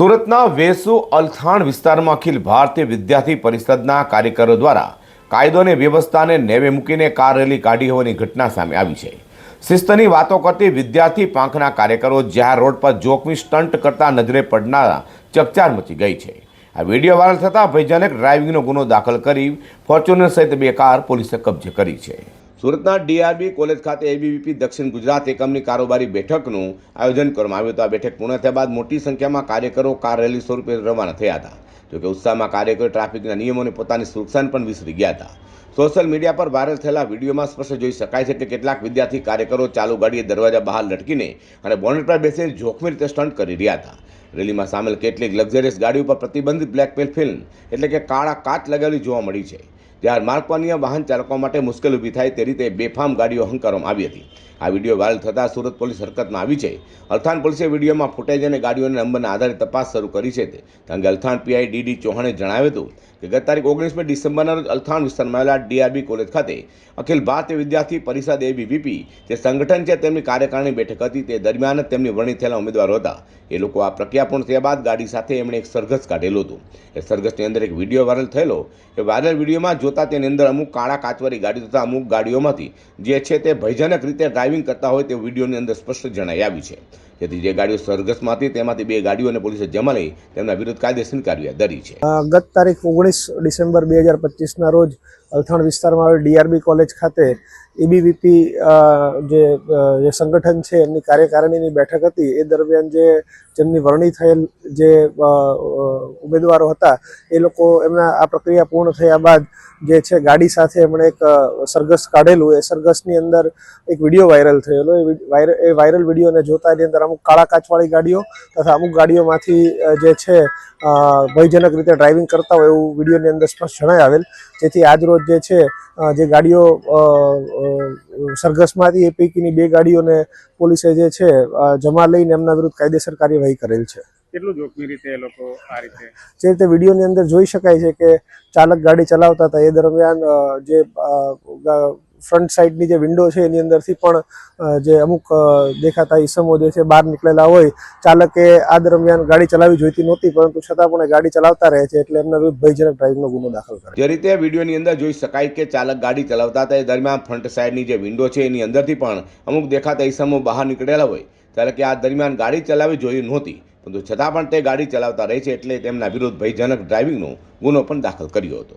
સુરતના વેસુ અલથાણ વિસ્તારમાં અખિલ ભારતીય વિદ્યાર્થી પરિષદના કાર્યકરો દ્વારા કાયદો અને વ્યવસ્થાને નેવે મૂકીને કાર રેલી કાઢી હોવાની ઘટના સામે આવી છે. શિસ્તની વાતો કરતી વિદ્યાર્થી પાંખના કાર્યકરો જ્યાં રોડ પર જોખમી સ્ટન્ટ કરતા નજરે પડનારા ચકચાર મચી ગઈ છે. આ વીડિયો વાયરલ થતાં ભયજનક ડ્રાઇવિંગનો ગુનો દાખલ કરી ફોર્ચ્યુનર સહિત બે કાર પોલીસે કબજે કરી છે. સુરતના ડીઆરબી કોલેજ ખાતે એબીવીપી દક્ષિણ ગુજરાત એકમની કારોબારી બેઠકનું આયોજન કરવામાં આવ્યું હતું. આ બેઠક પૂર્ણ થયા બાદ મોટી સંખ્યામાં કાર્યકરો કાર રેલી સ્વરૂપે રવાના થયા હતા. જોકે ઉત્સાહમાં કાર્યકરો ટ્રાફિકના નિયમોને પોતાની સુરક્ષાને પણ વિસરી ગયા હતા. સોશિયલ મીડિયા પર વાયરલ થયેલા વિડીયોમાં સ્પષ્ટ જોઈ શકાય છે કે કેટલાક વિદ્યાર્થી કાર્યકરો ચાલુ ગાડીએ દરવાજા બહાર લટકીને અને બોનેટ પર બેસીને જોખમી રીતે સ્ટન્ટ કરી રહ્યા હતા. રેલીમાં સામેલ કેટલીક લક્ઝરિયસ ગાડીઓ પર પ્રતિબંધિત બ્લેકમેલ ફિલ્મ એટલે કે કાળા કાચ લગાવેલી જોવા મળી છે. જ્યારે માર્ગ વાહન ચાલકો માટે મુશ્કેલ ઊભી થાય તે રીતે બેફામ ગાડીઓ હંકારવામાં આવી હતી. આ વીડિયો વાયરલ થતાં સુરત પોલીસ હરકતમાં આવી છે. અલથાણ પોલીસે વિડીયોમાં ફૂટેજ અને ગાડીઓના નંબરના આધારે તપાસ શરૂ કરી છે તે. અંગે અલથાણ પીઆઈ ડીડી ચૌહાણે જણાવ્યું હતું કે ગત તારીખ ઓગણીસમી ડિસેમ્બરના રોજ અલથાણ વિસ્તારમાં આવેલા ડીઆરબી કોલેજ ખાતે અખિલ ભારતીય વિદ્યાર્થી પરિષદ એબીવીપી જે સંગઠન છે તેમની કાર્યકારિણી બેઠક હતી તે દરમિયાન જ તેમની વરણી થયેલા ઉમેદવારો હતા. એ લોકો આ પ્રક્રિયા પૂર્ણ થયા બાદ ગાડી સાથે એમણે એક સરઘસ કાઢેલું હતું. એ સરઘસની અંદર એક વીડિયો વાયરલ થયેલો. એ વાયરલ વિડીયોમાં જોતા તેની અંદર અમુક કાળા કાચવાળી ગાડી તથા અમુક ગાડીઓમાંથી જે છે તે ભયજનક રીતે ડ્રાઇવિંગ કરતા હોય તે વિડીયોની અંદર સ્પષ્ટ જણાઈ આવ્યું છે. જેથી જે ગાડીઓ સરઘસમાં હતી, તેમાંથી બે ગાડીઓને પોલીસે જમા લઈ તેમના વિરુદ્ધ કાયદેસરની કાર્યવાહી ધરી છે. ગત તારીખ ઓગણીસ ડિસેમ્બર બે હજાર પચીસના રોજ અલથાણ વિસ્તારમાં આવેલ ડીઆરબી કોલેજ ખાતે એબીવીપી જે સંગઠન છે, એમની કાર્યકારિણીની બેઠક હતી. એ દરમિયાન જે જેમની વરણી થયેલ જે ઉમેદવારો હતા, એ લોકો એમના આ પ્રક્રિયા પૂર્ણ થયા બાદ જે છે, ગાડી સાથે એમણે એક સરઘસ કાઢેલું. એ સરઘસની અંદર એક વીડિયો વાયરલ થયેલો. એ વાયરલ વિડીયોને જોતા એની અંદર અમુક કાળા કાચવાળી ગાડીઓ તથા અમુક ગાડીઓમાંથી જે છે ભયજનક રીતે ડ્રાઇવિંગ કરતા હોય એવું વિડીયોની અંદર સ્પષ્ટ જણાઈ આવેલ. જેથી આજરોજ જે છે જે ગાડીઓ સરઘસમાંથી એ પૈકીની બે ગાડીઓને પોલીસે જે છે જમા લઈને એમના વિરુદ્ધ કાયદેસર કાર્યવાહી કરેલ છે. કેટલું જોખમી રીતે એ લોકો આ રીતે જે રીતે વિડીયોની અંદર જોઈ શકાય છે કે ચાલક ગાડી ચલાવતા હતા એ દરમિયાન જે ફ્રન્ટ સાઈડની જે વિન્ડો છે, એની અંદરથી પણ જે અમુક દેખાતા ઈસમો જે છે, બહાર નીકળેલા હોય, ચાલકે આ દરમિયાન ગાડી ચલાવી જોઈતી નહોતી, પરંતુ છતાં પણ ગાડી ચલાવતા રહે છે એટલે એમના વિરુદ્ધ ભયજનક ડ્રાઇવિંગનો ગુનો દાખલ કરે જે રીતે વિડીયોની અંદર જોઈ શકાય કે ચાલક ગાડી ચલાવતા હતા, એ દરમિયાન ફ્રન્ટ સાઈડની જે વિન્ડો છે, એની અંદરથી પણ અમુક દેખાતા ઈસમો બહાર નીકળેલા હોય, ત્યારે કે આ દરમિયાન ગાડી ચલાવી જોઈએ નહોતી, પરંતુ છતાં પણ તે ગાડી ચલાવતા રહે છે એટલે તેમના વિરુદ્ધ ભયજનક ડ્રાઇવિંગનો ગુનો પણ દાખલ કર્યો હતો.